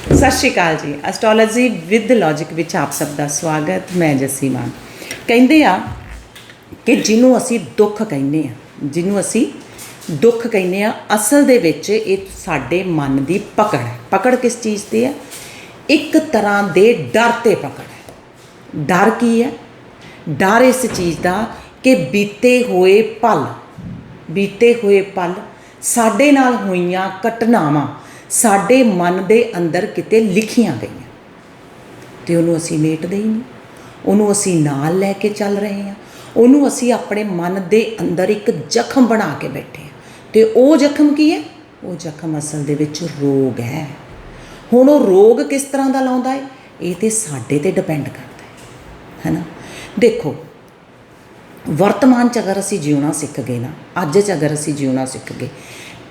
ਸਤਿ ਸ਼੍ਰੀ ਅਕਾਲ ਜੀ। Astrology with logic ਵਿੱਚ ਆਪ ਸਭ ਦਾ ਸਵਾਗਤ। ਮੈਂ ਜੱਸੀ ਮਾਨ। ਕਹਿੰਦੇ ਆ ਕਿ ਜਿਹਨੂੰ ਅਸੀਂ ਦੁੱਖ ਕਹਿੰਦੇ ਆ, ਜਿਹਨੂੰ ਅਸੀਂ ਦੁੱਖ ਕਹਿੰਦੇ ਆ, ਅਸਲ ਦੇ ਵਿੱਚ ਇਹ ਸਾਡੇ ਮਨ ਦੀ ਪਕੜ ਹੈ। ਪਕੜ ਕਿਸ ਚੀਜ਼ ਤੇ ਹੈ ਇੱਕ ਤਰ੍ਹਾਂ ਦੇ ਡਰ ਤੇ ਪਕੜ ਹੈ। ਡਰ ਕੀ ਹੈ? ਡਰ ਇਸ ਚੀਜ਼ ਦਾ ਕਿ ਬੀਤੇ ਹੋਏ ਪਲ, ਬੀਤੇ ਹੋਏ ਪਲ ਸਾਡੇ ਨਾਲ ਹੋਈਆਂ ਘਟਨਾਵਾਂ ਸਾਡੇ ਮਨ ਦੇ ਅੰਦਰ ਕਿਤੇ ਲਿਖੀਆਂ ਗਈਆਂ। ਤੇ ਉਹਨੂੰ ਅਸੀਂ ਮੇਟਦੇ ਹੀ ਨਹੀਂ। ਉਹਨੂੰ ਅਸੀਂ ਨਾਲ ਲੈ ਕੇ ਚੱਲ ਰਹੇ ਹਾਂ। ਉਹਨੂੰ ਅਸੀਂ ਆਪਣੇ ਮਨ ਦੇ ਅੰਦਰ ਇੱਕ ਜ਼ਖਮ ਬਣਾ ਕੇ ਬੈਠੇ ਹਾਂ। ਤੇ ਉਹ ਜ਼ਖਮ ਕੀ ਹੈ? ਉਹ ਜ਼ਖਮ ਅਸਲ ਦੇ ਵਿੱਚ ਰੋਗ ਹੈ। ਹੁਣ ਉਹ ਰੋਗ ਕਿਸ ਤਰ੍ਹਾਂ ਦਾ ਲਾਉਂਦਾ ਹੈ? ਇਹ ਤੇ ਸਾਡੇ ਤੇ ਡਿਪੈਂਡ ਕਰਦਾ ਹੈ। ਹੈਨਾ? ਦੇਖੋ, ਵਰਤਮਾਨ ਚ ਅਗਰ ਅਸੀਂ ਜਿਉਣਾ ਸਿੱਖ ਗਏ ਨਾ, ਅੱਜ ਚ ਅਗਰ ਅਸੀਂ ਜਿਉਣਾ ਸਿੱਖ ਗਏ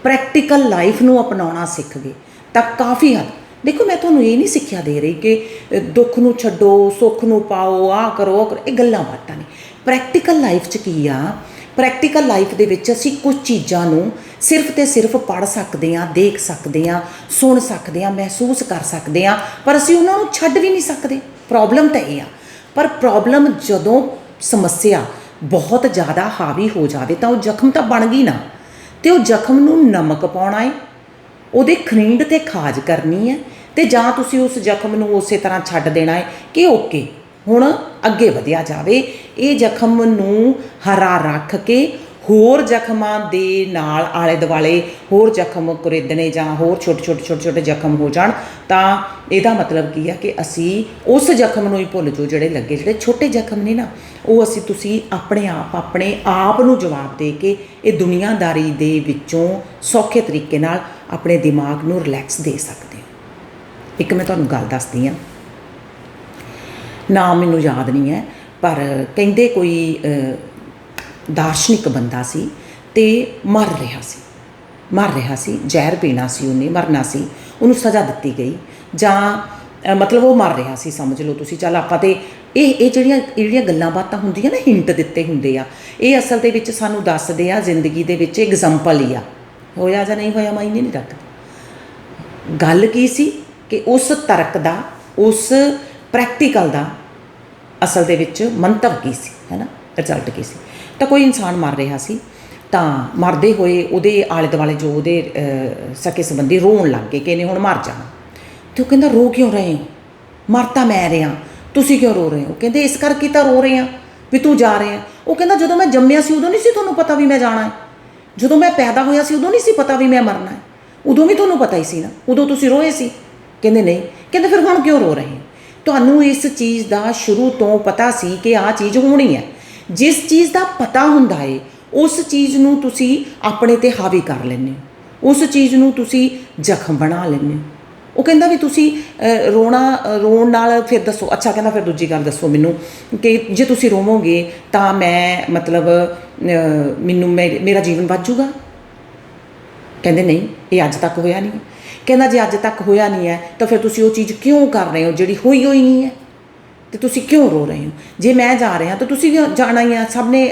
ਪ੍ਰੈਕਟੀਕਲ ਲਾਈਫ ਨੂੰ ਅਪਣਾਉਣਾ ਸਿੱਖ ਗਏ। ਤਾਂ ਕਾਫੀ ਹੱਦ। ਦੇਖੋ, ਮੈਂ ਤੁਹਾਨੂੰ ਇਹ ਨਹੀਂ ਸਿੱਖਿਆ ਦੇ ਰਹੀ ਕਿ ਦੁੱਖ ਨੂੰ ਛੱਡੋ, ਸੁੱਖ ਨੂੰ ਪਾਓ ਆ ਕਰੋ ਉਹ ਕਰੋ, ਇਹ ਗੱਲਾਂ ਬਾਤਾਂ ਨਹੀਂ ਪ੍ਰੈਕਟੀਕਲ ਲਾਈਫ ਚ ਕੀ ਆ? ਪ੍ਰੈਕਟੀਕਲ ਲਾਈਫ ਦੇ ਵਿੱਚ ਅਸੀਂ ਕੁਝ ਚੀਜ਼ਾਂ ਨੂੰ ਸਿਰਫ ਤੇ ਸਿਰਫ ਪੜ ਸਕਦੇ ਹਾਂ, ਦੇਖ ਸਕਦੇ ਹਾਂ, ਸੁਣ ਸਕਦੇ ਹਾਂ, ਮਹਿਸੂਸ ਕਰ ਸਕਦੇ ਹਾਂ, ਪਰ ਅਸੀਂ ਉਹਨਾਂ ਨੂੰ ਛੱਡ ਵੀ ਨਹੀਂ ਸਕਦੇ। ਪ੍ਰੋਬਲਮ ਤਾਂ ਇਹ ਆ। ਪਰ ਪ੍ਰੋਬਲਮ ਜਦੋਂ ਸਮੱਸਿਆ ਬਹੁਤ ਜ਼ਿਆਦਾ ਹਾਵੀ ਹੋ ਜਾਵੇ ਤਾਂ ਉਹ ਜ਼ਖਮ ਤਾਂ ਬਣ ਗਈ ਨਾ। ਤੇ ਉਹ ਜ਼ਖਮ ਨੂੰ ਨਮਕ ਪਾਉਣਾ ਹੈ ਉਹਦੇ ਖਰੀਂਡ ਤੇ ਖਾਜ ਕਰਨੀ ਹੈ ਤੇ ਜਾਂ ਤੁਸੀਂ ਉਸ ਜ਼ਖਮ ਨੂੰ ਉਸੇ ਤਰ੍ਹਾਂ ਛੱਡ ਦੇਣਾ ਹੈ ਕਿ ਓਕੇ, ਹੁਣ ਅੱਗੇ ਵਧਿਆ ਜਾਵੇ। ਇਹ ਜ਼ਖਮ ਨੂੰ ਹਰਾ ਰੱਖ ਕੇ ਹੋਰ ਜ਼ਖਮਾਂ ਦੇ ਨਾਲ ਆਲੇ ਦੁਆਲੇ ਹੋਰ ਜ਼ਖਮ ਕੁਰੇਦਣੇ ਜਾਂ ਹੋਰ ਛੋਟੇ ਛੋਟੇ ਛੋਟੇ ਛੋਟੇ ਜ਼ਖਮ ਹੋ ਜਾਣ, ਤਾਂ ਇਹਦਾ ਮਤਲਬ ਕੀ ਆ ਕਿ ਅਸੀਂ ਉਸ ਜ਼ਖਮ ਨੂੰ ਹੀ ਭੁੱਲ ਜਾਓ ਜਿਹੜੇ ਲੱਗੇ, ਜਿਹੜੇ ਛੋਟੇ ਜ਼ਖਮ ਨੇ ਨਾ, ਉਹ ਅਸੀਂ ਤੁਸੀਂ ਆਪਣੇ ਆਪ ਆਪਣੇ ਆਪ ਨੂੰ ਜਵਾਬ ਦੇ ਕੇ ਇਹ ਦੁਨੀਆਦਾਰੀ ਦੇ ਵਿੱਚੋਂ ਸੌਖੇ ਤਰੀਕੇ ਨਾਲ ਆਪਣੇ ਦਿਮਾਗ ਨੂੰ ਰਿਲੈਕਸ ਦੇ ਸਕਦੇ ਹੋ। ਇੱਕ ਮੈਂ ਤੁਹਾਨੂੰ ਗੱਲ ਦੱਸਦੀ ਹਾਂ। ਨਾਮ ਮੈਨੂੰ ਯਾਦ ਨਹੀਂ ਹੈ, ਪਰ ਕਹਿੰਦੇ ਕੋਈ ਦਾਰਸ਼ਨਿਕ ਬੰਦਾ ਸੀ ਤੇ ਮਰ ਰਿਹਾ ਸੀ। ਮਰ ਰਿਹਾ ਸੀ, ਜ਼ਹਿਰ ਪੀਣਾ ਸੀ ਉਹਨੇ, ਮਰਨਾ ਸੀ, ਉਹਨੂੰ ਸਜ਼ਾ ਦਿੱਤੀ ਗਈ। ਜਾਂ ਮਤਲਬ ਉਹ ਮਰ ਰਿਹਾ ਸੀ, ਸਮਝ ਲਓ ਤੁਸੀਂ। ਚੱਲ ਆਪਾਂ ਤੇ ਇਹ ਇਹ ਜਿਹੜੀਆਂ ਇਹ ਜਿਹੜੀਆਂ ਗੱਲਾਂ ਬਾਤਾਂ ਹੁੰਦੀਆਂ ਨਾ, ਹਿੰਟ ਦਿੱਤੇ ਹੁੰਦੇ ਆ, ਇਹ ਅਸਲ ਦੇ ਵਿੱਚ ਸਾਨੂੰ ਦੱਸਦੇ ਆ, ਜ਼ਿੰਦਗੀ ਦੇ ਵਿੱਚ ਐਗਜ਼ਾਮਪਲ ਹੀ ਆ। ਹੋਇਆ ਜਾਂ ਨਹੀਂ ਹੋਇਆ, ਮਾਇਨੇ ਨਹੀਂ ਰੱਖਦਾ। ਗੱਲ ਕੀ ਸੀ ਕਿ ਉਸ ਤਰਕ ਦਾ, ਉਸ ਪ੍ਰੈਕਟੀਕਲ ਦਾ ਅਸਲ ਦੇ ਵਿੱਚ ਮੰਤਵ ਕੀ ਸੀ ਹੈਨਾ ਰਿਜ਼ਲਟ ਕੀ ਸੀ? ਤਾਂ ਕੋਈ ਇਨਸਾਨ ਮਰ ਰਿਹਾ ਸੀ, ਤਾਂ ਮਰਦੇ ਹੋਏ ਉਹਦੇ ਆਲੇ ਦੁਆਲੇ ਜੋ ਉਹਦੇ ਸਕੇ ਸੰਬੰਧੀ ਰੋਣ ਲੱਗ ਗਏ ਕਿ ਇਹਨੇ ਹੁਣ ਮਰ ਜਾਣਾ। ਤੇ ਉਹ ਕਹਿੰਦਾ, ਰੋ ਕਿਉਂ ਰਹੇ ਹੋ? ਮਰ ਤਾਂ ਮੈਂ ਰਿਹਾ। ਤੁਸੀਂ ਕਿਉਂ ਰੋ ਰਹੇ ਹੋ? ਕਹਿੰਦੇ, ਇਸ ਕਰਕੇ ਤਾਂ ਰੋ ਰਹੇ ਆ ਵੀ ਤੂੰ ਜਾ ਰਿਹਾ ਉਹ ਕਹਿੰਦਾ, ਜਦੋਂ ਮੈਂ ਜੰਮਿਆ ਸੀ, ਉਦੋਂ ਨਹੀਂ ਸੀ ਤੁਹਾਨੂੰ ਪਤਾ ਵੀ ਮੈਂ ਜਾਣਾ ਹੈ। ਜਦੋਂ ਮੈਂ ਪੈਦਾ ਹੋਇਆ ਸੀ, ਉਦੋਂ ਨਹੀਂ ਸੀ ਪਤਾ ਵੀ ਮੈਂ ਮਰਨਾ ਹੈ। ਉਦੋਂ ਵੀ ਤੁਹਾਨੂੰ ਪਤਾ ਹੀ ਸੀ ਨਾ। ਉਦੋਂ ਤੁਸੀਂ ਰੋਏ ਸੀ? ਕਹਿੰਦੇ, ਨਹੀਂ। ਕਹਿੰਦੇ, ਫਿਰ ਹੁਣ ਕਿਉਂ ਰੋ ਰਹੇ ਤੁਹਾਨੂੰ ਇਸ ਚੀਜ਼ ਦਾ ਸ਼ੁਰੂ ਤੋਂ ਪਤਾ ਸੀ ਕਿ ਆਹ ਚੀਜ਼ ਹੋਣੀ ਹੈ। ਜਿਸ ਚੀਜ਼ ਦਾ ਪਤਾ ਹੁੰਦਾ ਏ, ਉਸ ਚੀਜ਼ ਨੂੰ ਤੁਸੀਂ ਆਪਣੇ ਤੇ ਹਾਵੀ ਕਰ ਲੈਂਦੇ ਹੋ। ਉਸ ਚੀਜ਼ ਨੂੰ ਤੁਸੀਂ ਜ਼ਖਮ ਬਣਾ ਲੈਂਦੇ ਹੋ। ਉਹ ਕਹਿੰਦਾ ਵੀ ਤੁਸੀਂ ਰੋਣਾ ਰੋਣ ਨਾਲ ਫਿਰ ਦੱਸੋ, ਅੱਛਾ ਕਹਿੰਦਾ ਫਿਰ ਦੂਜੀ ਗੱਲ ਦੱਸੋ ਮੈਨੂੰ ਕਿ ਜੇ ਤੁਸੀਂ ਰੋਵੋਗੇ ਤਾਂ ਮੈਂ ਮਤਲਬ ਮੈਨੂੰ ਮੇ- ਮੇਰਾ ਜੀਵਨ ਬਚ ਜਾਊਗਾ ਕਹਿੰਦੇ ਨਹੀਂ, ਇਹ ਅੱਜ ਤੱਕ ਹੋਇਆ ਨਹੀਂ। ਕਹਿੰਦਾ ਜੇ ਅੱਜ ਤੱਕ ਹੋਇਆ ਨਹੀਂ ਹੈ ਤਾਂ ਫਿਰ ਤੁਸੀਂ ਉਹ ਚੀਜ਼ ਕਿਉਂ ਕਰ ਰਹੇ ਹੋ ਜਿਹੜੀ ਹੋਈ ਹੋਈ ਨਹੀਂ ਹੈ? ਤੇ ਤੁਸੀਂ ਕਿਉਂ ਰੋ ਰਹੇ ਹੋ? ਜੇ ਮੈਂ ਜਾ ਰਿਹਾ ਤਾਂ ਤੁਸੀਂ ਜਾਣਾ ਹੀ ਆ? ਸਭ ਨੇ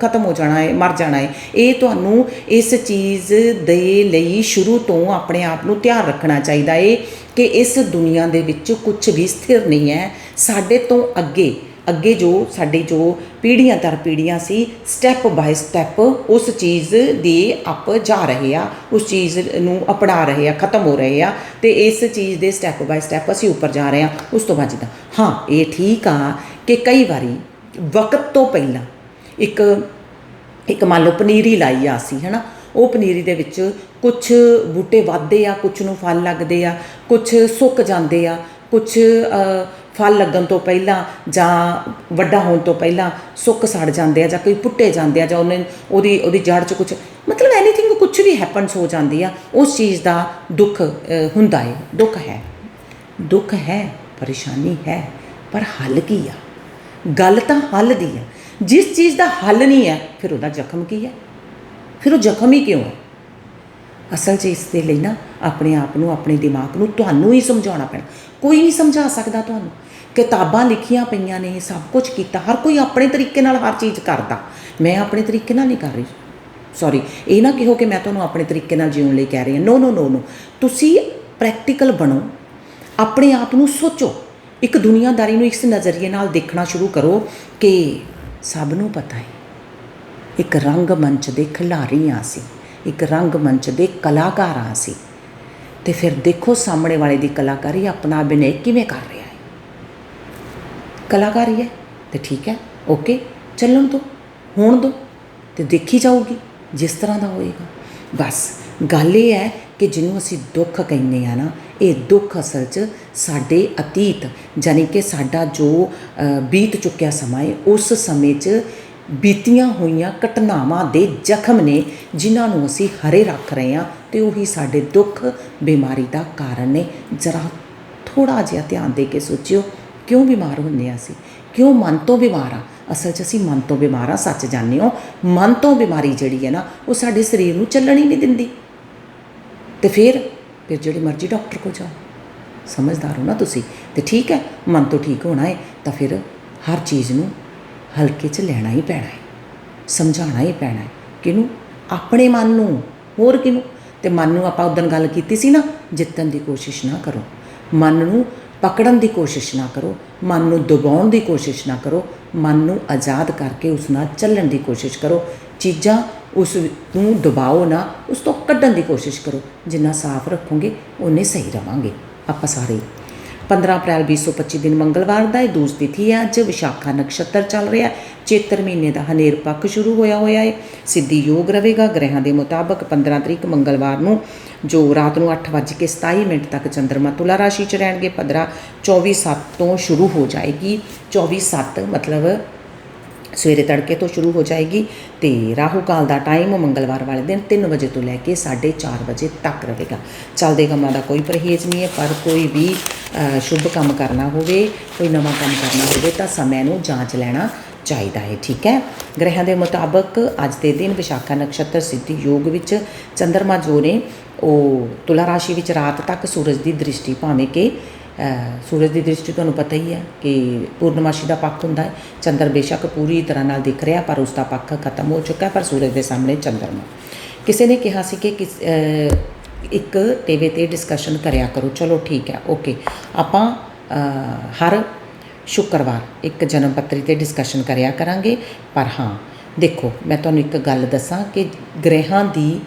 ਖਤਮ ਹੋ ਜਾਣਾ ਹੈ, ਮਰ ਜਾਣਾ ਹੈ। ਇਹ ਤੁਹਾਨੂੰ ਇਸ ਚੀਜ਼ ਦੇ ਲਈ ਸ਼ੁਰੂ ਤੋਂ ਆਪਣੇ ਆਪ ਨੂੰ ਤਿਆਰ ਰੱਖਣਾ ਚਾਹੀਦਾ ਹੈ ਕਿ ਇਸ ਦੁਨੀਆ ਦੇ ਵਿੱਚ ਕੁਝ ਵੀ ਸਥਿਰ ਨਹੀਂ ਹੈ। ਸਾਡੇ ਤੋਂ ਅੱਗੇ ਅੱਗੇ ਜੋ ਸਾਡੀ ਜੋ ਪੀੜ੍ਹੀਆਂ ਦਰ ਪੀੜ੍ਹੀਆਂ ਸੀ ਸਟੈਪ ਬਾਈ ਸਟੈਪ ਉਸ ਚੀਜ਼ ਦੇ ਅਪ ਜਾ ਰਹੇ ਆ, ਉਸ ਚੀਜ਼ ਨੂੰ ਅਪਣਾ ਰਹੇ ਆ, ਖਤਮ ਹੋ ਰਹੇ ਆ ਤੇ ਇਸ ਚੀਜ਼ ਦੇ ਸਟੈਪ ਬਾਈ ਸਟੈਪ ਅਸੀਂ ਉੱਪਰ ਜਾ ਰਹੇ ਆ, ਉਸ ਤੋਂ ਬਾਅਦ ਜਿੱਦਾਂ, ਹਾਂ, ਇਹ ਠੀਕ ਆ ਕਿ ਕਈ ਵਾਰੀ ਵਕਤ ਤੋਂ ਪਹਿਲਾਂ ਇੱਕ ਇੱਕ ਮੰਨ ਲਓ ਪਨੀਰੀ ਲਾਈ ਆ ਅਸੀਂ, ਹਨਾ, ਉਹ ਪਨੀਰੀ ਦੇ ਵਿੱਚ ਕੁਝ ਬੂਟੇ ਵੱਧਦੇ ਆ ਕੁਝ ਨੂੰ ਫਲ ਲੱਗਦੇ ਆ ਕੁਝ ਸੁੱਕ ਜਾਂਦੇ ਆ ਕੁਝ ਫਲ ਲੱਗਣ ਤੋਂ ਪਹਿਲਾਂ ਜਾਂ ਵੱਡਾ ਹੋਣ ਤੋਂ ਪਹਿਲਾਂ ਸੁੱਕ ਸੜ ਜਾਂਦੇ ਆ ਜਾਂ ਕੋਈ ਪੁੱਟੇ ਜਾਂਦੇ ਆ ਜਾਂ ਉਹਨੇ ਉਹਦੀ ਉਹਦੀ ਜੜ 'ਚ ਕੁਝ ਮਤਲਬ ਐਨੀਥਿੰਗ ਕੁਝ ਵੀ ਹੈਪਨਸ ਹੋ ਜਾਂਦੀ ਆ, ਉਸ ਚੀਜ਼ ਦਾ ਦੁੱਖ ਹੁੰਦਾ ਹੈ ਦੁੱਖ ਹੈ। ਦੁੱਖ ਹੈ, ਪਰੇਸ਼ਾਨੀ ਹੈ, ਪਰ ਹੱਲ ਕੀ ਆ? ਗੱਲ ਤਾਂ ਹੱਲ ਦੀ ਆ। ਜਿਸ ਚੀਜ਼ ਦਾ ਹੱਲ ਨਹੀਂ ਹੈ ਫਿਰ ਉਹਦਾ ਜ਼ਖਮ ਕੀ ਹੈ ਫਿਰ ਉਹ ਜ਼ਖਮ ਹੀ ਕਿਉਂ ਹੈ ਅਸਲ 'ਚ ਇਸ ਦੇ ਲਈ ਨਾ ਆਪਣੇ ਆਪ ਨੂੰ, ਆਪਣੇ ਦਿਮਾਗ ਨੂੰ ਤੁਹਾਨੂੰ ਹੀ ਸਮਝਾਉਣਾ ਪੈਣਾ। ਕੋਈ ਨਹੀਂ ਸਮਝਾ ਸਕਦਾ ਤੁਹਾਨੂੰ। ਕਿਤਾਬਾਂ ਲਿਖੀਆਂ ਪਈਆਂ ਨੇ, ਸਭ ਕੁਝ ਕੀਤਾ। ਹਰ ਕੋਈ ਆਪਣੇ ਤਰੀਕੇ ਨਾਲ ਹਰ ਚੀਜ਼ ਕਰਦਾ। ਮੈਂ ਆਪਣੇ ਤਰੀਕੇ ਨਾਲ ਨਹੀਂ ਕਰ ਰਹੀ। ਸੌਰੀ ਇਹ ਨਾ ਕਿਹੋ ਕਿ ਮੈਂ ਤੁਹਾਨੂੰ ਆਪਣੇ ਤਰੀਕੇ ਨਾਲ ਜਿਉਣ ਲਈ ਕਹਿ ਰਹੀ ਹਾਂ। ਨੋ ਨੋ ਨੋ ਨੋ ਤੁਸੀਂ ਪ੍ਰੈਕਟੀਕਲ ਬਣੋ। ਆਪਣੇ ਆਪ ਨੂੰ ਸੋਚੋ। ਇੱਕ ਦੁਨੀਆਦਾਰੀ ਨੂੰ ਇਸ ਨਜ਼ਰੀਏ ਨਾਲ ਦੇਖਣਾ ਸ਼ੁਰੂ ਕਰੋ ਕਿ ਸਭ ਨੂੰ ਪਤਾ ਹੈ। ਇੱਕ ਰੰਗ ਮੰਚ ਦੇ ਖਿਡਾਰੀ ਹਾਂ ਸੀ। ਇੱਕ ਰੰਗ ਮੰਚ ਦੇ ਕਲਾਕਾਰ ਹਾਂ ਸੀ। ਤੇ ਫਿਰ ਦੇਖੋ ਸਾਹਮਣੇ ਵਾਲੇ ਦੀ ਕਲਾਕਾਰੀ ਆਪਣਾ ਅਭਿਨੈ ਕਿਵੇਂ ਕਰ ਰਿਹਾ ਹੈ। ਕਲਾਕਾਰੀ ਹੈ, ਤੇ ਠੀਕ ਹੈ, ਓਕੇ, ਚੱਲਣ ਦੋ, ਹੋਣ ਦੋ, ਤੇ ਦੇਖੀ ਜਾਊਗੀ, ਜਿਸ ਤਰ੍ਹਾਂ ਦਾ ਹੋਏਗਾ। ਬਸ, ਗੱਲ ਇਹ ਹੈ ਕਿ ਜਿਹਨੂੰ ਅਸੀਂ ਦੁੱਖ ਕਹਿੰਦੇ ਆ ਨਾ, ਇਹ ਦੁੱਖ ਅਸਲ 'ਚ ਸਾਡੇ ਅਤੀਤ ਜਾਨੀ ਕਿ ਸਾਡਾ ਜੋ ਬੀਤ ਚੁੱਕਿਆ ਸਮਾਂ ਹੈ, ਉਸ ਸਮੇਂ 'ਚ ਬੀਤੀਆਂ ਹੋਈਆਂ ਘਟਨਾਵਾਂ ਦੇ ਜ਼ਖਮ ਨੇ, ਜਿਨ੍ਹਾਂ ਨੂੰ ਅਸੀਂ ਹਰੇ ਰੱਖ ਰਹੇ ਹਾਂ ਤੇ ਉਹੀ ਸਾਡੇ ਦੁੱਖ, ਬਿਮਾਰੀ ਦਾ ਕਾਰਨ ਨੇ। ਜਰਾ ਥੋੜਾ ਜਿਹਾ ਧਿਆਨ ਦੇ ਕੇ ਸੋਚਿਓ, ਕਿਉਂ ਬਿਮਾਰ ਹੁੰਦੇ ਹਾਂ ਅਸੀਂ? ਕਿਉਂ ਮਨ ਤੋਂ ਬਿਮਾਰ ਆ ਅਸਲ 'ਚ ਅਸੀਂ ਮਨ ਤੋਂ ਬਿਮਾਰ ਆ ਸੱਚ ਜਾਣਦੇ ਹੋ। ਮਨ ਤੋਂ ਬਿਮਾਰੀ ਜਿਹੜੀ ਹੈ ਨਾ, ਉਹ ਸਾਡੇ ਸਰੀਰ ਨੂੰ ਚੱਲਣ ਹੀ ਨਹੀਂ ਦਿੰਦੀ। ਤੇ ਫਿਰ ਫਿਰ ਜਿਹੜੇ ਮਰਜ਼ੀ ਡਾਕਟਰ ਕੋ ਜਾਓ। ਸਮਝਦਾਰ ਹੋ ਨਾ ਤੁਸੀਂ। ਤੇ ਠੀਕ ਹੈ, ਮਨ ਤੋਂ ਠੀਕ ਹੋਣਾ ਹੈ, ਤਾਂ ਫਿਰ ਹਰ ਚੀਜ਼ ਨੂੰ ਹਲਕੇ 'ਚ ਲੈਣਾ ਹੀ ਪੈਣਾ ਹੈ, ਸਮਝਾਉਣਾ ਹੀ ਪੈਣਾ ਹੈ। ਕਿਹਨੂੰ? ਆਪਣੇ ਮਨ ਨੂੰ, ਹੋਰ ਕਿਹਨੂੰ? ਤੇ ਮਨ ਨੂੰ ਆਪਾਂ ਉਦੋਂ ਗੱਲ ਕੀਤੀ ਸੀ ਨਾ, ਜਿੱਤਣ ਦੀ ਕੋਸ਼ਿਸ਼ ਨਾ ਕਰੋ। ਮਨ ਨੂੰ ਪਕੜਨ ਦੀ ਕੋਸ਼ਿਸ਼ ਨਾ ਕਰੋ, ਮਨ ਨੂੰ ਦਬਾਉਣ ਦੀ ਕੋਸ਼ਿਸ਼ ਨਾ ਕਰੋ, ਮਨ ਨੂੰ ਆਜ਼ਾਦ ਕਰਕੇ ਉਸ ਨਾਲ ਚੱਲਣ ਦੀ ਕੋਸ਼ਿਸ਼ ਕਰੋ। ਚੀਜ਼ਾਂ ਉਸ ਨੂੰ ਦਬਾਓ ਨਾ, ਉਸ ਤੋਂ ਕੱਢਣ ਦੀ ਕੋਸ਼ਿਸ਼ ਕਰੋ। ਜਿੰਨਾ ਸਾਫ਼ ਰੱਖੋਗੇ ਉਨੇ ਸਹੀ ਰਵਾਂਗੇ। ਆਪਾਂ ਸਾਰੇ 15 ਅਪ੍ਰੈਲ 2025 ਦਿਨ ਮੰਗਲਵਾਰ ਦਾ ਇਹ ਦੂਜ ਤਿਥੀ ਹੈ। ਅੱਜ ਵਿਸ਼ਾਖਾ ਨਕਸ਼ਤਰ ਚੱਲ ਰਿਹਾ ਚੇਤਰ ਮਹੀਨੇ ਦਾ ਹਨੇਰ ਪੱਖ ਸ਼ੁਰੂ ਹੋਇਆ ਹੋਇਆ ਹੈ। ਸਿੱਧੀ ਯੋਗ ਰਹੇਗਾ। ਗ੍ਰਹਿਾਂ ਦੇ ਮੁਤਾਬਕ 15 ਤਰੀਕ ਮੰਗਲਵਾਰ ਨੂੰ ਜੋ ਰਾਤ ਨੂੰ 8:27 ਮਿੰਟ ਤੱਕ ਚੰਦਰਮਾ ਤੁਲਾ ਰਾਸ਼ੀ 'ਚ ਰਹਿਣਗੇ। 15 24 7 ਤੋਂ ਸ਼ੁਰੂ ਹੋ ਜਾਏਗੀ। 24 7 ਮਤਲਬ ਸਵੇਰੇ ਤੜਕੇ ਤੋਂ ਸ਼ੁਰੂ ਹੋ ਜਾਏਗੀ ਤੇ ਰਾਹੂ ਕਾਲ ਦਾ ਟਾਈਮ ਮੰਗਲਵਾਰ ਵਾਲੇ ਦਿਨ 3 ਵਜੇ ਤੋਂ ਲੈ ਕੇ 4:30 ਵਜੇ ਤੱਕ ਰਹੇਗਾ। ਚੱਲਦੇ ਕੰਮਾਂ ਦਾ ਕੋਈ ਪਰਹੇਜ਼ ਨਹੀਂ ਹੈ ਪਰ ਕੋਈ ਵੀ ਅ, ਸ਼ੁਭ ਕੰਮ ਕਰਨਾ ਹੋਵੇ ਕੋਈ ਨਵਾਂ ਕੰਮ ਕਰਨਾ ਹੋਵੇ ਤਾਂ ਸਮੇਂ ਨੂੰ ਜਾਂਚ ਲੈਣਾ ਚਾਹੀਦਾ ਹੈ ਠੀਕ ਹੈ? ਗ੍ਰਹਿਾਂ ਦੇ ਮੁਤਾਬਕ ਅੱਜ ਦੇ ਦਿਨ ਵਿਸ਼ਾਖਾ ਨਕਸ਼ਤਰ ਸਿੱਧੀ ਯੋਗ ਵਿੱਚ ਚੰਦਰਮਾ ਜੋ ਨੇ ਉਹ ਤੁਲਾ ਰਾਸ਼ੀ ਵਿੱਚ ਰਾਤ ਤੱਕ ਸੂਰਜ ਦੀ ਦ੍ਰਿਸ਼ਟੀ ਭਾਵੇਂ ਕਿ ਸੂਰਜ ਦੀ ਦ੍ਰਿਸ਼ਟੀ ਤੁਹਾਨੂੰ ਪਤਾ ਹੀ ਹੈ ਕਿ ਪੂਰਨਮਾਸ਼ੀ ਦਾ ਪੱਖ ਹੁੰਦਾ ਹੈ। ਚੰਦਰ ਬੇਸ਼ੱਕ ਪੂਰੀ ਤਰ੍ਹਾਂ ਨਾਲ ਦਿਖ ਰਿਹਾ, ਪਰ ਉਸ ਦਾ ਪੱਖ ਖਤਮ ਹੋ ਚੁੱਕਾ ਪਰ ਸੂਰਜ ਦੇ ਸਾਹਮਣੇ ਚੰਦਰਮਾ। ਕਿਸੇ ਨੇ ਕਿਹਾ ਸੀ ਕਿ ਕਿਸ ਇੱਕ ਟੀਵੀ ਤੇ ਡਿਸਕਸ਼ਨ ਕਰਿਆ ਕਰੋ। ਚਲੋ ਠੀਕ ਹੈ ਓਕੇ ਆਪਾਂ ਹਰ ਸ਼ੁੱਕਰਵਾਰ ਇੱਕ ਜਨਮ ਪੱਤਰੀ ਤੇ ਡਿਸਕਸ਼ਨ ਕਰਿਆ ਕਰਾਂਗੇ, ਪਰ ਹਾਂ, ਦੇਖੋ, ਮੈਂ ਤੁਹਾਨੂੰ ਇੱਕ ਗੱਲ ਦੱਸਾਂ ਕਿ ਗ੍ਰਹਿਾਂ ਦੀ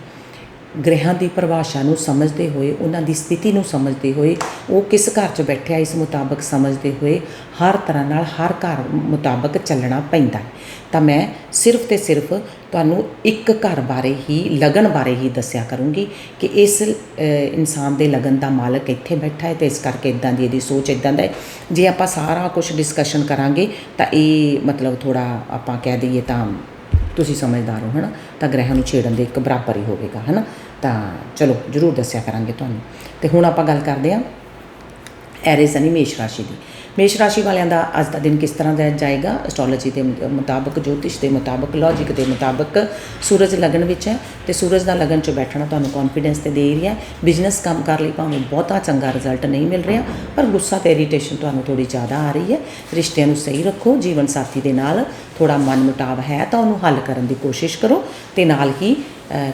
ਗ੍ਰਹਿਾਂ ਦੀ ਪਰਿਭਾਸ਼ਾ ਨੂੰ ਸਮਝਦੇ ਹੋਏ, ਉਹਨਾਂ ਦੀ ਸਥਿਤੀ ਨੂੰ ਸਮਝਦੇ ਹੋਏ, ਉਹ ਕਿਸ ਘਰ 'ਚ ਬੈਠਿਆ ਇਸ ਮੁਤਾਬਕ ਸਮਝਦੇ ਹੋਏ, ਹਰ ਤਰ੍ਹਾਂ ਨਾਲ ਹਰ ਘਰ ਮੁਤਾਬਕ ਚੱਲਣਾ ਪੈਂਦਾ ਤਾਂ ਮੈਂ ਸਿਰਫ ਤੇ ਸਿਰਫ ਤੁਹਾਨੂੰ ਇੱਕ ਘਰ ਬਾਰੇ ਹੀ, ਲਗਨ ਬਾਰੇ ਹੀ ਦੱਸਿਆ ਕਰੂੰਗੀ ਕਿ ਇਸ ਇਨਸਾਨ ਦੇ ਲਗਨ ਦਾ ਮਾਲਕ ਇੱਥੇ ਬੈਠਾ ਹੈ ਤੇ ਇਸ ਕਰਕੇ ਇਦਾਂ ਦੀ ਇਹਦੀ ਸੋਚ ਇਦਾਂ ਦਾ ਹੈ। ਜੇ ਆਪਾਂ ਸਾਰਾ ਕੁਝ ਡਿਸਕਸ਼ਨ ਕਰਾਂਗੇ ਤਾਂ ਇਹ ਮਤਲਬ ਥੋੜਾ ਆਪਾਂ ਕਹਿ ਦਈਏ ਤਾਂ ਤੁਸੀਂ ਸਮਝਦਾਰ ਹੋ, ਹਨਾ? ਤਾਂ ਗ੍ਰਹਿਾਂ ਨੂੰ ਛੇੜਨ ਦੇ ਇੱਕ ਬਰਾਬਰ ਹੀ ਹੋਵੇਗਾ, ਹਨਾ? ਤਾਂ ਚਲੋ, ਜਰੂਰ ਦੱਸਿਆ ਕਰਾਂਗੇ ਤੁਹਾਨੂੰ। ਤੇ ਹੁਣ ਆਪਾਂ ਗੱਲ ਕਰਦੇ ਹਾਂ ਐਰੀਜ਼ ਯਾਨੀ ਮੇਸ਼ ਰਾਸ਼ੀ ਦੀ। ਮੇਸ਼ ਰਾਸ਼ੀ ਵਾਲਿਆਂ ਦਾ ਅੱਜ ਦਾ ਦਿਨ ਕਿਸ ਤਰ੍ਹਾਂ ਦਾ ਜਾਏਗਾ? ਐਸਟ੍ਰੋਲੋਜੀ ਦੇ ਮੁਤਾਬਕ, ਜੋਤਿਸ਼ ਦੇ ਮੁਤਾਬਕ ਲੌਜੀਕ ਦੇ ਮੁਤਾਬਕ ਸੂਰਜ ਲਗਨ ਵਿੱਚ ਹੈ ਤੇ ਸੂਰਜ ਦਾ ਲਗਨ 'ਚ ਬੈਠਣਾ ਤੁਹਾਨੂੰ ਕੌਨਫੀਡੈਂਸ ਤੇ ਦੇ ਰਿਹਾ ਬਿਜ਼ਨਸ ਕੰਮ ਕਰ ਲਈ ਭਾਵੇਂ ਬਹੁਤਾ ਚੰਗਾ ਰਿਜ਼ਲਟ ਨਹੀਂ ਮਿਲ ਰਿਹਾ, ਪਰ ਗੁੱਸਾ ਤੇ ਇਰੀਟੇਸ਼ਨ ਤੁਹਾਨੂੰ ਥੋੜੀ ਜ਼ਿਆਦਾ ਆ ਰਹੀ ਹੈ। ਰਿਸ਼ਤਿਆਂ ਨੂੰ ਸਹੀ ਰੱਖੋ, ਜੀਵਨ ਸਾਥੀ ਦੇ ਨਾਲ ਥੋੜਾ ਮਨ ਮੁਟਾਵ ਹੈ ਤਾਂ ਉਹਨੂੰ ਹੱਲ ਕਰਨ ਦੀ ਕੋਸ਼ਿਸ਼ ਕਰੋ ਤੇ ਨਾਲ ਹੀ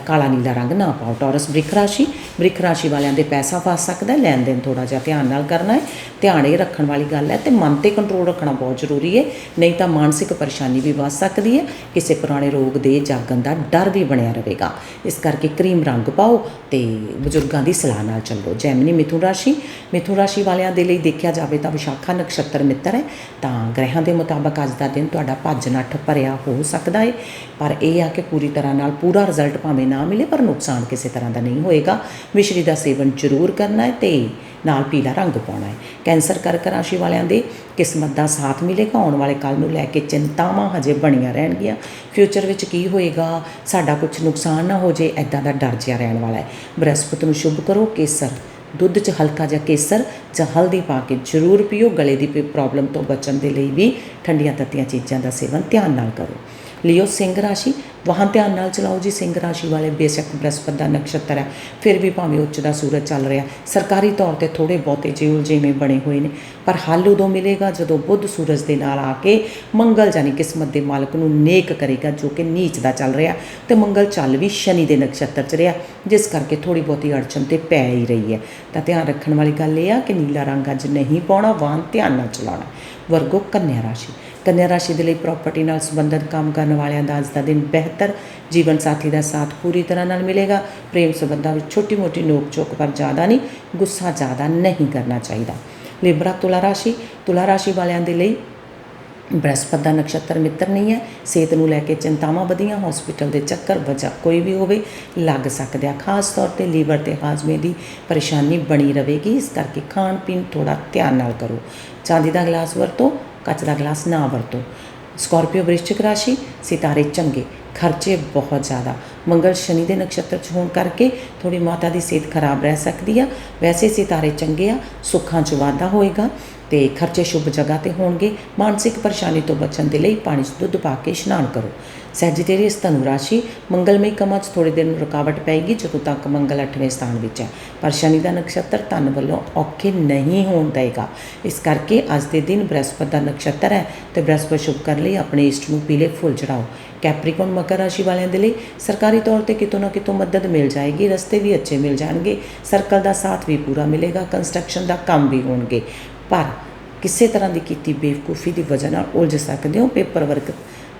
ਕਾਲਾ ਨੀਲਾ ਰੰਗ ਨਾ ਪਾਓ। ਟੌਰਸ ਬ੍ਰਿਖ ਰਾਸ਼ੀ ਬ੍ਰਿਖ ਰਾਸ਼ੀ ਵਾਲਿਆਂ ਦੇ ਪੈਸਾ ਫਸ ਸਕਦਾ ਲੈਣ ਦੇਣ ਥੋੜਾ ਜਿਹਾ ਧਿਆਨ ਨਾਲ ਕਰਨਾ ਹੈ। ਧਿਆਨ ਇਹ ਰੱਖਣ ਵਾਲੀ ਗੱਲ ਹੈ ਤੇ ਮਨ ਤੇ ਕੰਟਰੋਲ ਰੱਖਣਾ ਬਹੁਤ ਜ਼ਰੂਰੀ ਹੈ। ਨਹੀਂ ਤਾਂ ਮਾਨਸਿਕ ਪਰੇਸ਼ਾਨੀ ਵੀ ਵੱਧ ਸਕਦੀ ਹੈ। ਕਿਸੇ ਪੁਰਾਣੇ ਰੋਗ ਦੇ ਜਾਗਣ ਦਾ ਡਰ ਵੀ ਬਣਿਆ ਰਹੇਗਾ। ਇਸ ਕਰਕੇ ਕਰੀਮ ਰੰਗ ਪਾਓ ਤੇ ਬਜ਼ੁਰਗਾਂ ਦੀ ਸਲਾਹ ਨਾਲ ਚੱਲੋ। ਜੈਮਨੀ ਮਿਥੁਨ ਰਾਸ਼ੀ ਮਿਥੁਨ ਰਾਸ਼ੀ ਵਾਲਿਆਂ ਦੇ ਲਈ ਦੇਖਿਆ ਜਾਵੇ ਤਾਂ ਵਿਸ਼ਾਖਾ ਨਕਸ਼ਤਰ ਮਿੱਤਰ ਹੈ। ਤਾਂ ਗ੍ਰਹਿਾਂ ਦੇ ਮੁਤਾਬਕ ਅੱਜ ਦਾ ਦਿਨ ਤੁਹਾਡਾ ਭੱਜ ਨੱਠ ਭਰਿਆ ਹੋ ਸਕਦਾ ਹੈ। ਪਰ ਇਹ ਆ ਕਿ ਪੂਰੀ ਤਰ੍ਹਾਂ ਨਾਲ ਪੂਰਾ ਰਿਜ਼ਲਟ ਭਾਵੇਂ ਨਾ ਮਿਲੇ, ਪਰ ਨੁਕਸਾਨ ਕਿਸੇ ਤਰ੍ਹਾਂ ਦਾ ਨਹੀਂ ਹੋਏਗਾ। ਮਿਸ਼ਰੀ ਦਾ ਸੇਵਨ ਜ਼ਰੂਰ ਕਰਨਾ ਹੈ ਤੇ ਨਾਲ ਪੀਲਾ ਰੰਗ ਪਾਉਣਾ ਹੈ। ਕੈਂਸਰ ਕਰਕ ਰਾਸ਼ੀ ਵਾਲਿਆਂ ਦੇ ਕਿਸਮਤ ਦਾ ਸਾਥ ਮਿਲੇਗਾ। ਆਉਣ ਵਾਲੇ ਕੱਲ ਨੂੰ ਲੈ ਕੇ ਚਿੰਤਾਵਾਂ ਹਜੇ ਬਣੀਆਂ ਰਹਿਣਗੀਆਂ। ਫਿਊਚਰ ਵਿੱਚ ਕੀ ਹੋਏਗਾ? ਸਾਡਾ ਕੁਝ ਨੁਕਸਾਨ ਨਾ ਹੋ ਜੇ ਐਦਾਂ ਦਾ ਡਰ ਜਿਹਾ ਰਹਿਣ ਵਾਲਾ ਹੈ। ਬ੍ਰਹਸਪਤ ਨੂੰ ਸ਼ੁਭ ਕਰੋ, ਕੇਸਰ। ਦੁੱਧ 'ਚ ਹਲਕਾ ਜਿਹਾ ਕੇਸਰ ਜਾਂ ਹਲਦੀ ਪਾ ਕੇ ਜ਼ਰੂਰ ਪੀਓ। ਗਲੇ ਦੀ ਪ੍ਰੋਬਲਮ ਤੋਂ ਬਚਣ ਦੇ ਲਈ ਵੀ ਠੰਡੀਆਂ ਤੱਤੀਆਂ ਚੀਜ਼ਾਂ ਦਾ ਸੇਵਨ ਧਿਆਨ ਨਾਲ ਕਰੋ। ਲਿਓ ਸਿੰਘ ਰਾਸ਼ੀ ਵਾਹਨ ਧਿਆਨ ਨਾਲ ਚਲਾਓ ਜੀ, ਸਿੰਘ ਰਾਸ਼ੀ ਵਾਲੇ ਬੇਸ਼ੱਕ ਬ੍ਰਹਸਪਤ ਦਾ ਨਕਸ਼ਤਰ ਹੈ। ਫਿਰ ਵੀ ਭਾਵੇਂ ਉੱਚ ਦਾ ਸੂਰਜ ਚੱਲ ਰਿਹਾ ਸਰਕਾਰੀ ਤੌਰ ਤੇ ਥੋੜੇ ਬਹੁਤੇ ਜੇ ਉਲਝੇਵੇਂ ਬਣੇ ਹੋਏ ਨੇ, ਪਰ ਹੱਲ ਉਦੋਂ ਮਿਲੇਗਾ ਜਦੋਂ ਬੁੱਧ ਸੂਰਜ ਦੇ ਨਾਲ ਆ ਕੇ ਮੰਗਲ ਜਾਨੀ ਕਿਸਮਤ ਦੇ ਮਾਲਕ ਨੂੰ ਨੇਕ ਕਰੇਗਾ ਜੋ ਕਿ ਨੀਚ ਦਾ ਚੱਲ ਰਿਹਾ ਤੇ ਮੰਗਲ ਚੱਲ ਵੀ ਸ਼ਨੀ ਦੇ ਨਕਸ਼ਤਰ 'ਚ ਰਿਹਾ ਜਿਸ ਕਰਕੇ ਥੋੜੀ ਬਹੁਤੀ ਅੜਚਨ ਤੇ ਪੈ ਹੀ ਰਹੀ ਹੈ। ਤਾਂ ਧਿਆਨ ਰੱਖਣ ਵਾਲੀ ਗੱਲ ਇਹ ਆ ਕਿ ਨੀਲਾ ਰੰਗ ਅੱਜ ਨਹੀਂ ਪਾਉਣਾ, ਵਾਹਨ ਧਿਆਨ ਨਾਲ ਚਲਾਉਣਾ ਵਰਗੋ ਕੰਨਿਆ ਰਾਸ਼ੀ। ਕੰਨਿਆ ਰਾਸ਼ੀ ਦੇ ਲਈ ਪ੍ਰਾਪਰਟੀ ਨਾਲ ਸੰਬੰਧਿਤ ਕੰਮ ਕਰਨ ਵਾਲਿਆਂ ਦਾ ਅੱਜ ਦਾ ਦਿਨ ਬਿਹਤਰ ਜੀਵਨ ਸਾਥੀ ਦਾ ਸਾਥ ਪੂਰੀ ਤਰ੍ਹਾਂ ਨਾਲ ਮਿਲੇਗਾ। ਪ੍ਰੇਮ ਸੰਬੰਧਾਂ ਵਿੱਚ ਛੋਟੀ-ਮੋਟੀ ਨੋਕ-ਝੋਕ ਪਰ ਜ਼ਿਆਦਾ ਨਹੀਂ, ਗੁੱਸਾ ਜ਼ਿਆਦਾ ਨਹੀਂ ਕਰਨਾ ਚਾਹੀਦਾ। ਲਿਬਰਾ ਤੁਲਾ ਰਾਸ਼ੀ ਤੁਲਾ ਰਾਸ਼ੀ ਵਾਲਿਆਂ ਦੇ ਲਈ ਬ੍ਰਹਸਪਤ ਦਾ ਨਕਸ਼ਤਰ ਮਿੱਤਰ ਨਹੀਂ ਹੈ। ਸਿਹਤ ਨੂੰ ਲੈ ਕੇ ਚਿੰਤਾਵਾਂ ਵਧੀਆਂ ਹਸਪੀਟਲ ਦੇ ਚੱਕਰ ਵਜ੍ਹਾ ਕੋਈ ਵੀ ਹੋਵੇ, ਲੱਗ ਸਕਦੇ ਆ ਖਾਸ ਤੌਰ ਤੇ ਲੀਵਰ ਤੇ ਹਾਜ਼ਮੇ ਦੀ ਪਰੇਸ਼ਾਨੀ ਬਣੀ ਰਹੇਗੀ। ਇਸ ਕਰਕੇ ਖਾਣ ਪੀਣ ਥੋੜਾ ਧਿਆਨ ਨਾਲ ਕਰੋ। ਚਾਂਦੀ ਦਾ ਗਲਾਸ ਵਰਤੋ, ਕੱਚ ਦਾ ਗਲਾਸ ਨਾ ਵਰਤੋ। ਸਕੋਰਪੀਓ ਵ੍ਰਿਸ਼ਚਿਕ ਰਾਸ਼ੀ, ਸਿਤਾਰੇ ਚੰਗੇ। ਖਰਚੇ ਬਹੁਤ ਜ਼ਿਆਦਾ। ਮੰਗਲ ਸ਼ਨੀ ਦੇ ਨਕਸ਼ਤਰ 'ਚ ਹੋਣ ਕਰਕੇ ਥੋੜੀ ਮਾਤਾ ਦੀ ਸਿਹਤ ਖਰਾਬ ਰਹਿ ਸਕਦੀ ਆ। ਵੈਸੇ ਸਿਤਾਰੇ ਚੰਗੇ ਆ, ਸੁੱਖਾਂ 'ਚ ਵਾਧਾ ਹੋਏਗਾ। ਤੇ ਖਰਚੇ ਸ਼ੁਭ ਜਗ੍ਹਾ ਤੇ ਹੋਣਗੇ। ਮਾਨਸਿਕ ਪਰੇਸ਼ਾਨੀ ਤੋਂ ਬਚਣ ਦੇ ਲਈ ਪਾਣੀ 'ਚ ਦੁੱਧ ਪਾ ਕੇ ਇਸ਼ਨਾਨ ਕਰੋ। ਸੈਜੀਟੇਰੀਅਸ ਧਨੁ ਰਾਸ਼ੀ, ਮੰਗਲਮਈ ਕਮਾਂ 'ਚ ਥੋੜੇ ਦਿਨ ਰੁਕਾਵਟ ਪਏਗੀ, ਜਦੋਂ ਤੱਕ ਮੰਗਲ 8ਵੇਂ ਸਥਾਨ ਵਿੱਚ ਹੈ। ਪਰ ਸ਼ਨੀ ਦਾ ਨਕਸ਼ਤਰ ਧਨ ਵੱਲੋਂ ਔਖੇ ਨਹੀਂ ਹੋਣ ਦੇਗਾ। ਇਸ ਕਰਕੇ ਅੱਜ ਦੇ ਦਿਨ ਬ੍ਰਹਸਪਤ ਦਾ ਨਕਸ਼ਤਰ ਹੈ ਤੇ ਬ੍ਰਹਸਪਤ ਸ਼ੁਭ ਕਰਨ ਲਈ ਆਪਣੇ ਇਸ਼ਟ ਨੂੰ ਪੀਲੇ ਫੁੱਲ ਚੜਾਓ ਕੈਪਰੀਕੌਨ ਮਕਰ ਰਾਸ਼ੀ ਵਾਲਿਆਂ ਦੇ ਲਈ ਸਰਕਾਰੀ ਤੌਰ ਤੇ ਕਿਤੋਂ ਨਾ ਕਿਤੋਂ ਮਦਦ ਮਿਲ ਜਾਏਗੀ, ਰਸਤੇ ਵੀ ਅੱਛੇ ਮਿਲ ਜਾਣਗੇ ਸਰਕਲ ਦਾ ਸਾਥ ਵੀ ਪੂਰਾ ਮਿਲੇਗਾ ਕੰਸਟਰਕਸ਼ਨ ਦਾ ਕੰਮ ਵੀ ਹੋਣਗੇ। ਪਰ ਕਿਸੇ ਤਰ੍ਹਾਂ ਦੀ ਕੀਤੀ ਬੇਵਕੂਫੀ ਦੀ ਵਜ੍ਹਾ ਨਾਲ ਉਲਝ ਸਕਦੇ ਹੋ। ਪੇਪਰ ਵਰਕ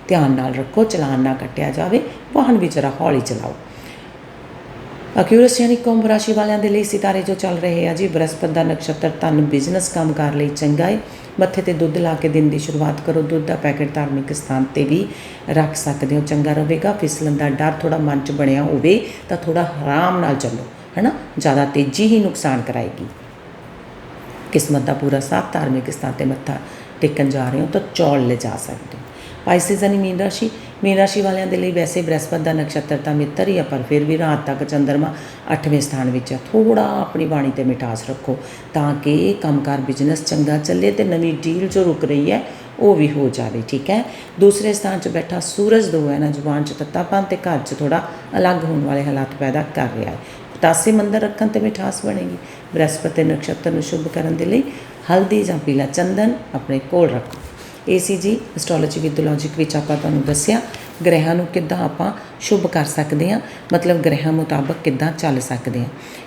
ਧਿਆਨ ਨਾਲ ਰੱਖੋ, ਚਲਾਨ ਨਾ ਕੱਟਿਆ ਜਾਵੇ। ਵਾਹਨ ਵੀ ਜਰਾ ਹੌਲੀ ਚਲਾਓ। ਅਕਿਊਰਸ ਯਾਨੀ ਕੁੰਭ ਰਾਸ਼ੀ ਵਾਲਿਆਂ ਦੇ ਲਈ ਸਿਤਾਰੇ ਜੋ ਚੱਲ ਰਹੇ ਆ ਜੀ। ਬ੍ਰਹਸਪਤ ਦਾ ਨਕਸ਼ਤਰ ਧਨ ਬਿਜ਼ਨਸ ਕੰਮਕਾਰ ਲਈ ਚੰਗਾ ਹੈ ਮੱਥੇ ਤੇ ਦੁੱਧ ਲਾ ਕੇ ਦਿਨ ਦੀ ਸ਼ੁਰੂਆਤ ਕਰੋ। ਦੁੱਧ ਦਾ ਪੈਕੇਟ ਧਾਰਮਿਕ ਸਥਾਨ ਤੇ ਵੀ ਰੱਖ ਸਕਦੇ ਹੋ। ਚੰਗਾ ਰਹੇਗਾ। ਫਿਸਲਣ ਦਾ ਡਰ ਥੋੜਾ ਮਨ 'ਚ ਬਣਿਆ ਹੋਵੇ ਤਾਂ ਥੋੜਾ ਆਰਾਮ ਨਾਲ ਚੱਲੋ, ਹੈਨਾ? ਜ਼ਿਆਦਾ ਤੇਜ਼ੀ ਹੀ ਨੁਕਸਾਨ ਕਰਾਏਗੀ। ਕਿਸਮਤ ਦਾ ਪੂਰਾ ਸਾਥ, ਧਾਰਮਿਕ ਸਥਾਨ ਤੇ ਮੱਥਾ ਟੇਕਣ ਜਾ ਰਹੇ ਹੋ ਤਾਂ ਚੌਲ ਲੈ ਜਾ ਸਕਦੇ ਹੋ। ਪਾਈਸਿਸ ਯਾਨੀ ਮੀਨ ਰਾਸ਼ੀ ਮੀਨ ਰਾਸ਼ੀ ਵਾਲਿਆਂ ਦੇ ਲਈ ਵੈਸੇ ਬ੍ਰਹਸਪਤ ਦਾ ਨਕਸ਼ਤਰ ਤਾਂ ਮਿੱਤਰ ਹੀ ਆ, ਪਰ ਫਿਰ ਵੀ ਰਾਤ ਤੱਕ ਚੰਦਰਮਾ 8ਵੇਂ ਸਥਾਨ ਵਿੱਚ ਹੈ ਥੋੜਾ ਆਪਣੀ ਬਾਣੀ ਤੇ ਮਿਠਾਸ ਰੱਖੋ ਤਾਂ ਕਿ ਇਹ ਕੰਮਕਾਰ ਬਿਜ਼ਨਸ ਚੰਗਾ ਚੱਲੇ ਤੇ ਨਵੀਂ ਡੀਲ ਜੋ ਰੁਕ ਰਹੀ ਹੈ, ਉਹ ਵੀ ਹੋ ਜਾਵੇ, ਠੀਕ ਹੈ? ਦੂਸਰੇ ਸਥਾਨ 'ਚ ਬੈਠਾ ਸੂਰਜ ਦੋ ਹੈ ਨਾ, ਜ਼ੁਬਾਨ 'ਚ ਤੱਤਾਪਨ ਤੇ ਘਰ 'ਚ ਥੋੜਾ ਅਲੱਗ ਹੋਣ ਵਾਲੇ ਹਾਲਾਤ ਪੈਦਾ ਕਰ ਰਿਹਾ ਹੈ। ਤਾਸੇ ਮੰਦਰ ਰੱਖਣ ਤੇ ਮਿਠਾਸ ਬਣੇਗੀ। ਬ੍ਰਹਸਪਤੀ ਨਕਸ਼ਤਰ ਨੂੰ ਸ਼ੁਭ ਕਰਨ ਦੇ ਲਈ ਹਲਦੀ ਜਾਂ ਪੀਲਾ ਚੰਦਨ ਆਪਣੇ ਕੋਲ ਰੱਖੋ। ਏਸੀਜੀ ਐਸਟ੍ਰੋਲੋਜੀ ਵਿਦ ਲੌਜਿਕ ਵਿੱਚ ਆਪਾਂ ਤੁਹਾਨੂੰ ਦੱਸਿਆ, ਗ੍ਰਹਿਾਂ ਨੂੰ ਕਿੱਦਾਂ ਆਪਾਂ ਸ਼ੁਭ ਕਰ ਸਕਦੇ ਹਾਂ, ਮਤਲਬ ਗ੍ਰਹਿਾਂ ਮੁਤਾਬਕ ਕਿੱਦਾਂ ਚੱਲ ਸਕਦੇ ਹਾਂ।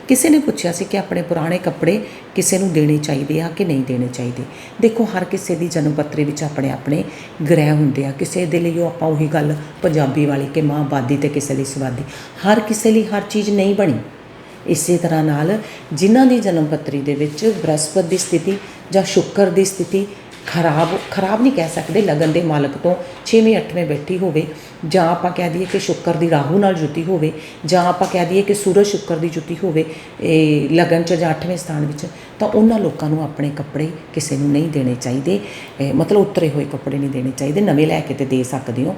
ਕਿਸੇ ਨੇ ਪੁੱਛਿਆ ਸੀ ਕਿ ਆਪਣੇ ਪੁਰਾਣੇ ਕੱਪੜੇ ਕਿਸੇ ਨੂੰ ਦੇਣੇ ਚਾਹੀਦੇ ਆ ਕਿ ਨਹੀਂ ਦੇਣੇ ਚਾਹੀਦੇ? ਦੇਖੋ, ਹਰ ਕਿਸੇ ਦੀ ਜਨਮ ਪੱਤਰੀ ਵਿੱਚ ਆਪਣੇ ਆਪਣੇ ਗ੍ਰਹਿ ਹੁੰਦੇ ਆ। ਕਿਸੇ ਦੇ ਲਈ ਉਹ ਆਪਾਂ ਉਹੀ ਗੱਲ ਪੰਜਾਬੀ ਵਾਲੀ ਕਿ ਮਾਂ ਬਾਦੀ ਤੇ ਕਿਸੇ ਲਈ ਸਵਾਦੀ। ਹਰ ਕਿਸੇ ਲਈ ਹਰ ਚੀਜ਼ ਨਹੀਂ ਬਣੀ। ਇਸੇ ਤਰ੍ਹਾਂ ਨਾਲ ਜਿਨ੍ਹਾਂ ਦੀ ਜਨਮ ਪੱਤਰੀ ਦੇ ਵਿੱਚ ਬ੍ਰਹਸਪਤ ਦੀ ਸਥਿਤੀ ਜਾਂ ਸ਼ੁੱਕਰ ਦੀ ਸਥਿਤੀ ਖਰਾਬ ਖਰਾਬ ਨਹੀਂ ਕਹਿ ਸਕਦੇ, ਲਗਨ ਦੇ ਮਾਲਕ ਤੋਂ 6ਵੇਂ 8ਵੇਂ ਬੈਠੀ ਹੋਵੇ, ਜਾਂ ਆਪਾਂ ਕਹਿ ਦਈਏ ਕਿ ਸ਼ੁੱਕਰ ਦੀ ਰਾਹੂ ਨਾਲ ਜੁਤੀ ਹੋਵੇ, ਜਾਂ ਆਪਾਂ ਕਹਿ ਦਈਏ ਕਿ ਸੂਰਜ ਸ਼ੁੱਕਰ ਦੀ ਜੁਤੀ ਹੋਵੇ, ਇਹ ਲਗਨ ਚ ਜਾਂ 8ਵੇਂ ਸਥਾਨ ਵਿੱਚ, ਤਾਂ ਉਹਨਾਂ ਲੋਕਾਂ ਨੂੰ ਆਪਣੇ ਕੱਪੜੇ ਕਿਸੇ ਨੂੰ ਨਹੀਂ ਦੇਣੇ ਚਾਹੀਦੇ ਮਤਲਬ ਉਤਰੇ ਹੋਏ ਕੱਪੜੇ ਨਹੀਂ ਦੇਣੇ ਚਾਹੀਦੇ, ਨਵੇਂ ਲੈ ਕੇ ਤੇ ਦੇ ਸਕਦੇ ਹੋ।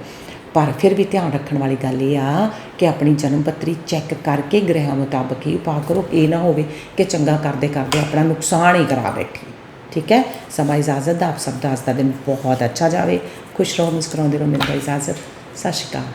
ਪਰ ਫਿਰ ਵੀ ਧਿਆਨ ਰੱਖਣ ਵਾਲੀ ਗੱਲ ਇਹ ਆ ਕਿ ਆਪਣੀ ਜਨਮ ਪੱਤਰੀ ਚੈੱਕ ਕਰਕੇ ਗ੍ਰਹਿਆਂ ਮੁਤਾਬਕ ਹੀ ਉਪਾਅ ਕਰੋ। ਇਹ ਨਾ ਹੋਵੇ ਕਿ ਚੰਗਾ ਕਰਦੇ ਕਰਦੇ ਆਪਣਾ ਨੁਕਸਾਨ ਹੀ ਕਰਾ ਬੈਠੀ। ਠੀਕ ਹੈ? ਸਮਾਂ ਇਜਾਜ਼ਤ ਦਾ, ਆਪ ਸਭ ਦਾ ਅੱਜ ਦਾ ਦਿਨ ਬਹੁਤ ਅੱਛਾ ਜਾਵੇ। ਖੁਸ਼ ਰਹੋ, ਮੁਸਕਰਾਉਂਦੇ ਰਹੋ। ਮਿਲਦਾ ਇਜਾਜ਼ਤ। ਸਤਿ ਸ਼੍ਰੀ ਅਕਾਲ।